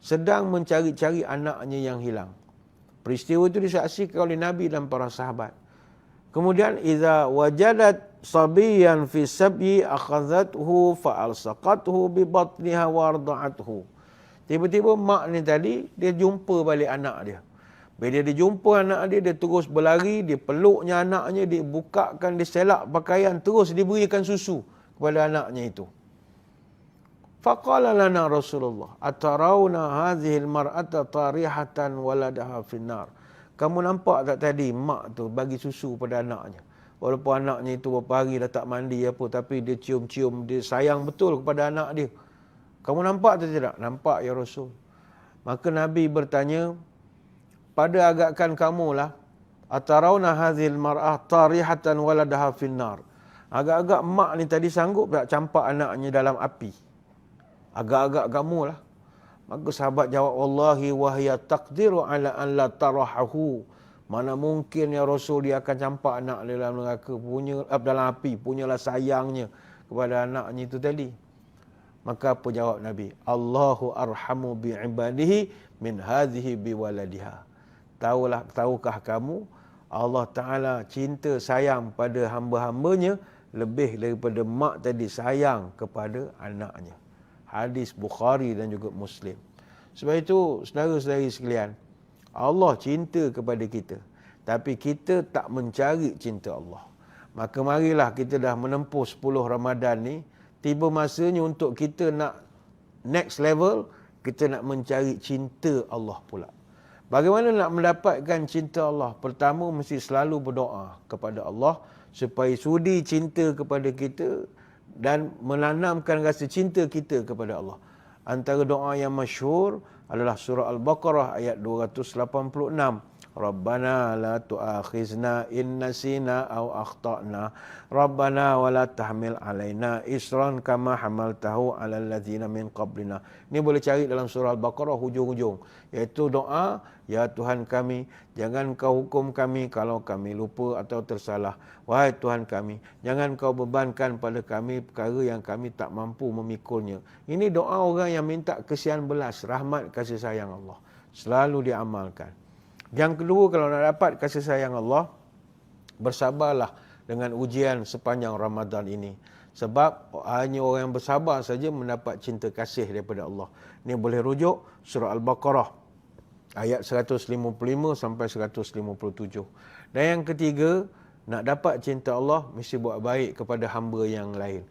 sedang mencari-cari anaknya yang hilang. Peristiwa itu disaksikan oleh Nabi dan para sahabat. Kemudian idza wajadat sabiyan fi sabyi akhadhathu fa alsaqathu bi batniha warda'athu. Tiba-tiba mak ni tadi dia jumpa balik anak dia. Bila dia jumpa anak dia, dia terus berlari, dia peluknya anaknya, dia bukakan, dia selak pakaian, terus diberikan susu kepada anaknya itu. Faqala lana Rasulullah, atarawna hadhihi al-mar'ata tarihatan waladaha finnar. Kamu nampak tak tadi mak tu bagi susu pada anaknya. Walaupun anaknya itu beberapa hari dah tak mandi apa tapi dia cium-cium, dia sayang betul kepada anak dia. Kamu nampak atau tidak? Nampak ya Rasul. Maka Nabi bertanya, pada agakkan kamulah atarawna hadhil mar'ah tarihatan waladaha finnar agak-agak mak ni tadi sanggup tak campak anaknya dalam api agak-agak kamulah maka sahabat jawab wallahi wahya taqdiru ala an la tarahu mana mungkin ya rasul dia akan campak anak dalam neraka punya eh, dalam api punyalah sayangnya kepada anaknya itu tadi. Maka apa jawab nabi? Allahu arhamu bi ibadihi min hadhihi bi waladiha. Tahulah tahukah kamu Allah Taala cinta sayang pada hamba-hambanya lebih daripada mak tadi sayang kepada anaknya. Hadis Bukhari dan juga Muslim. Sebab itu saudara-saudari sekalian, Allah cinta kepada kita. Tapi kita tak mencari cinta Allah. Maka marilah kita dah menempuh 10 Ramadan ni, tiba masanya untuk kita nak next level, kita nak mencari cinta Allah pula. Bagaimana nak mendapatkan cinta Allah? Pertama mesti selalu berdoa kepada Allah supaya sudi cinta kepada kita dan menanamkan rasa cinta kita kepada Allah. Antara doa yang masyhur adalah surah Al-Baqarah ayat 286. Rabbana la tu'akhizna in nasina aw akhtana. Rabbana wa la tahmil alaina isran kama hamaltahu ala allazina min qablina. Ini boleh cari dalam surah Al-Baqarah hujung-hujung. Iaitu doa, Ya Tuhan kami, jangan kau hukum kami kalau kami lupa atau tersalah. Wahai Tuhan kami, jangan kau bebankan pada kami perkara yang kami tak mampu memikulnya. Ini doa orang yang minta kesian belas, rahmat kasih sayang Allah. Selalu diamalkan. Yang kedua, kalau nak dapat kasih sayang Allah, bersabarlah dengan ujian sepanjang Ramadan ini. Sebab hanya orang yang bersabar saja mendapat cinta kasih daripada Allah. Ini boleh rujuk surah Al-Baqarah ayat 155 sampai 157. Dan yang ketiga, nak dapat cinta Allah mesti buat baik kepada hamba yang lain.